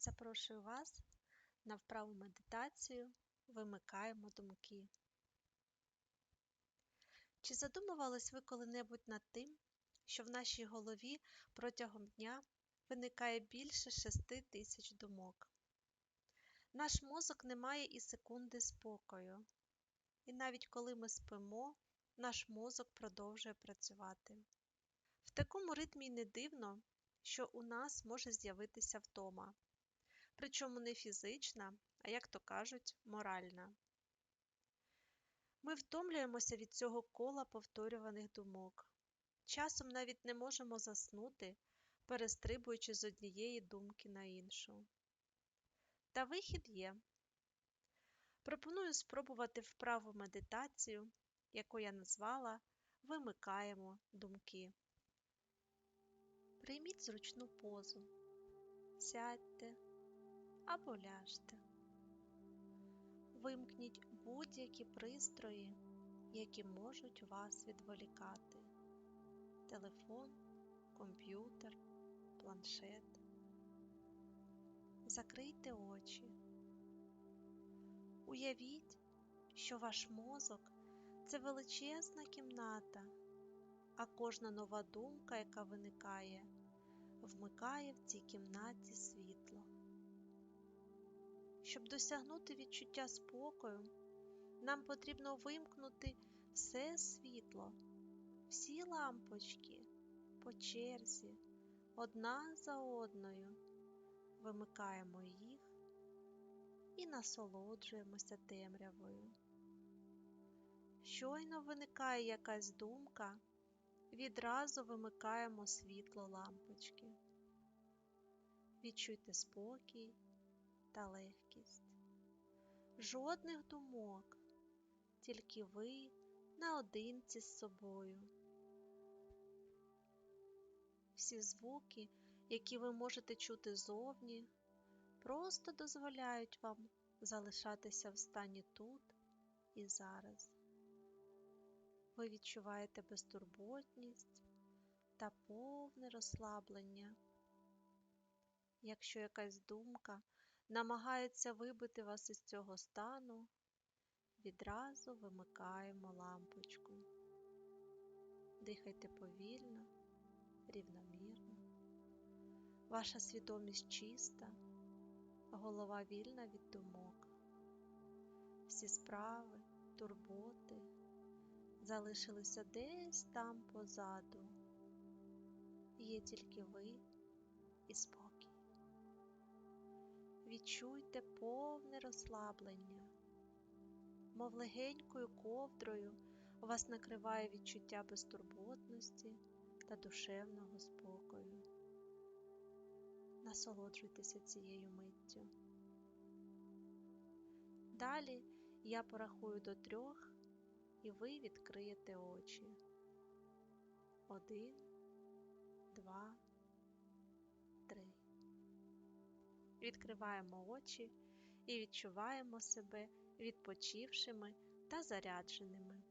Запрошую вас на вправу медитацію Вимикаємо думки. Чи задумувались ви коли-небудь над тим, що в нашій голові протягом дня виникає більше шести тисяч думок? Наш мозок не має і секунди спокою, і навіть коли ми спимо, наш мозок продовжує працювати. В такому ритмі не дивно, що у нас може з'явитися втома причому не фізична, а, як то кажуть, моральна. Ми втомлюємося від цього кола повторюваних думок. Часом навіть не можемо заснути, перестрибуючи з однієї думки на іншу. Та вихід є. Пропоную спробувати вправу медитацію, яку я назвала Вимикаємо думки. Прийміть зручну позу, сядьте або ляжте. Вимкніть будь-які пристрої, які можуть вас відволікати. Телефон, комп'ютер, планшет. Закрийте очі. Уявіть, що ваш мозок це величезна кімната, а кожна нова думка, яка виникає, вмикає в цій кімнаті Щоб досягнути відчуття спокою, нам потрібно вимкнути все світло, всі лампочки по черзі, одна за одною. Вимикаємо їх і насолоджуємося темрявою. Щойно виникає якась думка, відразу вимикаємо світло лампочки. Відчуйте спокій та легкість. Жодних думок, тільки ви наодинці з собою. Всі звуки, які ви можете чути зовні, просто дозволяють вам залишатися в стані тут і зараз. Ви відчуваєте безтурботність та повне розслаблення. Якщо якась думка намагається вибити вас із цього стану, відразу вимикаємо лампочку. Дихайте повільно, рівномірно. Ваша свідомість чиста, голова вільна від думок. Всі справи, турботи залишилися десь там позаду. Є тільки ви і спокій відчуйте повне розслаблення, мов легенькою ковдрою вас накриває відчуття безтурботності та душевного спокою. Насолоджуйтеся цією миттю. Далі я порахую до трьох, і ви відкриєте очі. Один, два, Відкриваємо очі і відчуваємо себе відпочившими та зарядженими.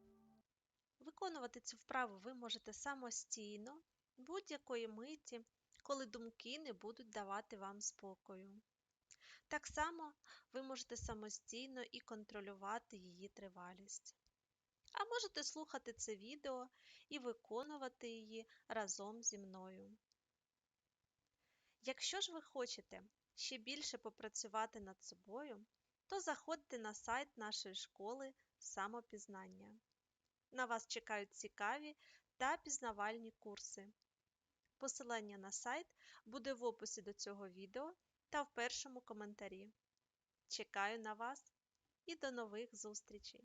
Виконувати цю вправу ви можете самостійно, будь-якої миті, коли думки не будуть давати вам спокою. Так само ви можете самостійно і контролювати її тривалість. А можете слухати це відео і виконувати її разом зі мною. Якщо ж ви хочете ще більше попрацювати над собою, то заходьте на сайт нашої школи самопізнання. На вас чекають цікаві та пізнавальні курси. Посилання на сайт буде в описі до цього відео та в першому коментарі. Чекаю на вас і до нових зустрічей!